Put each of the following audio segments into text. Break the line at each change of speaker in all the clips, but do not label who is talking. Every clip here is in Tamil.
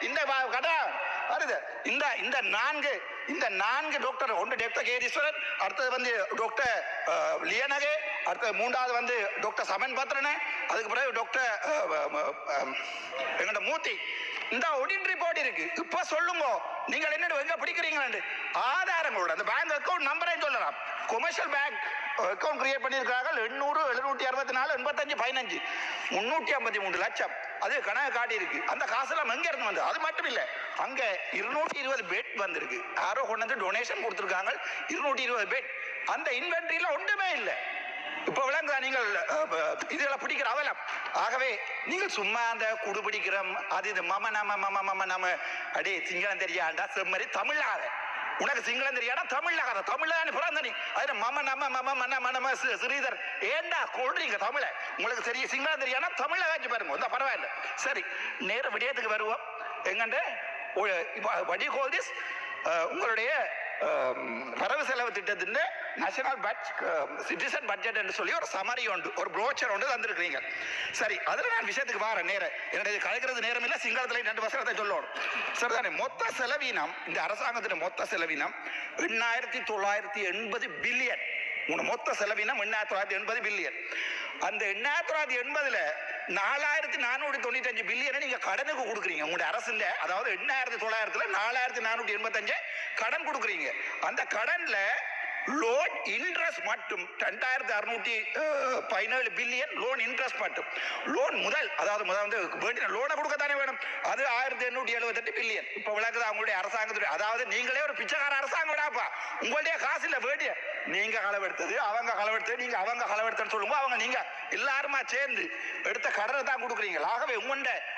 இந்த வ- கடா வருது இந்த இந்த நான்கு இந்த நான்கு டாக்டர் ஒன்று டாக்டர் கேதீஸ்வரன் அடுத்தது வந்து டாக்டர் லியனகே அடுத்தது மூன்றாவது வந்து டாக்டர் சமன் பத்ரனே அதுக்கு பிறகு டாக்டர் அஹ், எங்கட மூர்த்தி. இந்த ஒடின் ரிப்போர்ட் இருக்கு. இப்போ சொல்லுங்க நீங்கள் என்ன எங்க பிடிக்கிறீங்களான்னு ஆதாரங்களோட அந்த பேங்க் அக்கௌண்ட் நம்பரை சொல்லலாம். கொமர்ஷியல் பேங்க் அக்கௌண்ட் கிரியேட் பண்ணியிருக்கிறார்கள். எண்ணூறு எழுநூற்றி அறுபத்தி நாலு எண்பத்தஞ்சு பதினஞ்சு. முன்னூற்றி ஐம்பத்தி மூணு லட்சம். அது கணக்கு காட்டி இருக்கு அந்த காசெல்லாம் எங்க இருந்து வந்து அது மட்டும் இல்ல அங்க இருநூற்றி இருபது பெட் வந்திருக்கு. யாரோ கொண்டு வந்து டொனேஷன் கொடுத்துருக்காங்க. இருநூற்றி இருபது பெட் அந்த இன்வென்ட்ரியில ஒன்றுமே இல்லை. இப்ப விளங்குதா நீங்கள் இதெல்லாம் பிடிக்கிற அவலம்? ஆகவே நீங்கள் சும்மா அந்த குடு பிடிக்கிறோம் அது இது மம நம மம மம நம அடே சிங்களம் தெரியாண்டா? செம்மறி தமிழாத உனக்கு சிங்களம் தெரியாடா தமிழாத தமிழான்னு பிறந்த நீ அது மம நம்ம மம மன மனம ஸ்ரீதர் ஏண்டா கொள்றீங்க தமிழை? உங்களுக்கு தெரிய சிங்களம் தெரியாதா தமிழ்ல காட்சி பாருங்க. இந்த பரவாயில்ல. சரி நேர விடயத்துக்கு வருவோம். எங்கண்டு? வடி ஹோல் உங்களுடைய வரவு செலவு திட்டத்தின் நேஷனல் பட்ஜ் சிட்டிசன் பட்ஜெட் என்று சொல்லி ஒரு சமரி உண்டு ஒரு ப்ரோச்சர் ஒன்று தந்திருக்கிறீங்க சரி அதில் நான் விஷயத்துக்கு வரேன் நேரம் என்னுடைய கலைக்கிறது நேரம் இல்லை சிங்களத்தில் ரெண்டு வசனத்தை சொல்லணும் சரிதானே மொத்த செலவீனம் இந்த அரசாங்கத்தின் மொத்த செலவீனம் எண்ணாயிரத்தி தொள்ளாயிரத்தி எண்பது பில்லியன் உங்க மொத்த செலவீனம் எண்ணாயிரத்தி தொள்ளாயிரத்தி எண்பது பில்லியன் அந்த எண்ணாயிரத்தி தொள்ளாயிரத்தி எண்பதுல நாலாயிரத்தி நானூற்றி தொண்ணூற்றி அஞ்சு பில்லியனை நீங்க கடனுக்கு கொடுக்குறீங்க உங்களுடைய அரசுல அதாவது எண்ணாயிரத்தி தொள்ளாயிரத்துல நாலாயிரத்தி நானூற்றி எண்பத்தஞ்சு கடன் கொடுக்குறீங்க அந்த கடன்ல லோன் இன்ட்ரெஸ்ட் மட்டும் ரெண்டாயிரத்தி அறுநூத்தி பதினேழு பில்லியன் லோன் இன்ட்ரெஸ்ட் மட்டும். லோன் முதல் அதாவது முதல் வந்து வேண்டிய லோனை கொடுக்கத்தானே வேணும். அது ஆயிரத்தி எண்ணூற்றி எழுபத்தெட்டு பில்லியன் இப்போ விளக்குது அவங்களுடைய அரசாங்கத்துடைய அதாவது நீங்களே ஒரு பிச்சைக்கார அரசாங்கம் விடாப்பா உங்களுடைய காசு இல்லை வேண்டிய. நீங்க களவெடுத்தது அவங்க களவெடுத்தது நீங்க அவங்க களவெடுத்தன்னு சொல்லுங்க அவங்க நீங்க எல்லாருமா சேர்ந்து எடுத்த கடனை தான் கொடுக்குறீங்க. ஆகவே உங்கள்ட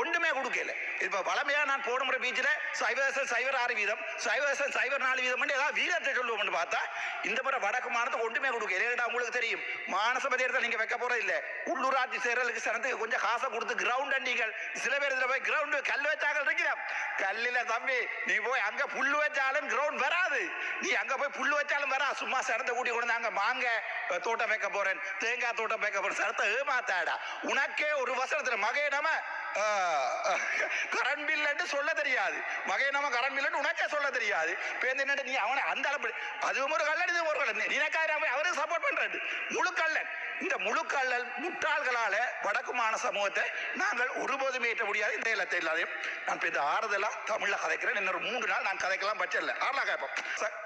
ஒன்றுமே கொடுக்கல. இப்போ வளமையாக நான் போடுமுறை பீச்சில் சைவசன் சைவர் ஆறு வீதம் சைவசன் சைவர் நாலு வீதம் ஏதாவது வீதத்தை சொல்லுவோம்னு பார்த்தா இந்த முறை வடக்கு மாநிலத்துக்கு ஒன்றுமே கொடுக்கல. ஏன்னா உங்களுக்கு தெரியும் மானசபதி நீங்கள் வைக்க போகிறது இல்லை. உள்ளூராட்சி சேரலுக்கு சனத்துக்கு கொஞ்சம் காசை கொடுத்து கிரவுண்ட் நீங்கள் சில பேர் இதில் போய் கிரவுண்டு கல் வச்சாங்க இருக்கிறோம் கல்லில் தம்பி நீ போய் அங்கே புல் வச்சாலும் கிரவுண்ட் வராது. நீ அங்கே போய் புல் வச்சாலும் வரா. சும்மா சனத்தை கூட்டி கொண்டு வந்து மாங்க தோட்டம் வைக்க போகிறேன் தேங்காய் தோட்டம் வைக்க போகிறேன் சனத்தை ஏமாத்தாடா உனக்கே ஒரு வசனத்தில் மகே கரண்ட் பில்லுன்னு சொல்ல தெரியாது. மகை நம்ம கரண்ட் பில்லுன்னு உனக்கே சொல்ல தெரியாது. பேருந்து என்ன நீ அவனை அந்த அளவு அதுவும் ஒரு கல்லன் இது ஒரு கல்லன் நினைக்காத அவருக்கு சப்போர்ட் பண்றது முழு கல்லன் இந்த முழு கல்லல் முட்டாள்களால வடக்கு சமூகத்தை நாங்கள் ஒருபோதும் ஏற்ற முடியாது. இந்த இல்லத்தை இல்லாதையும். நான் இப்போ இந்த ஆறுதலாக தமிழில் கதைக்கிறேன். இன்னொரு மூன்று நாள் நான் கதைக்கலாம் பட்சம் இல்லை. ஆறலா கேட்போம். ச-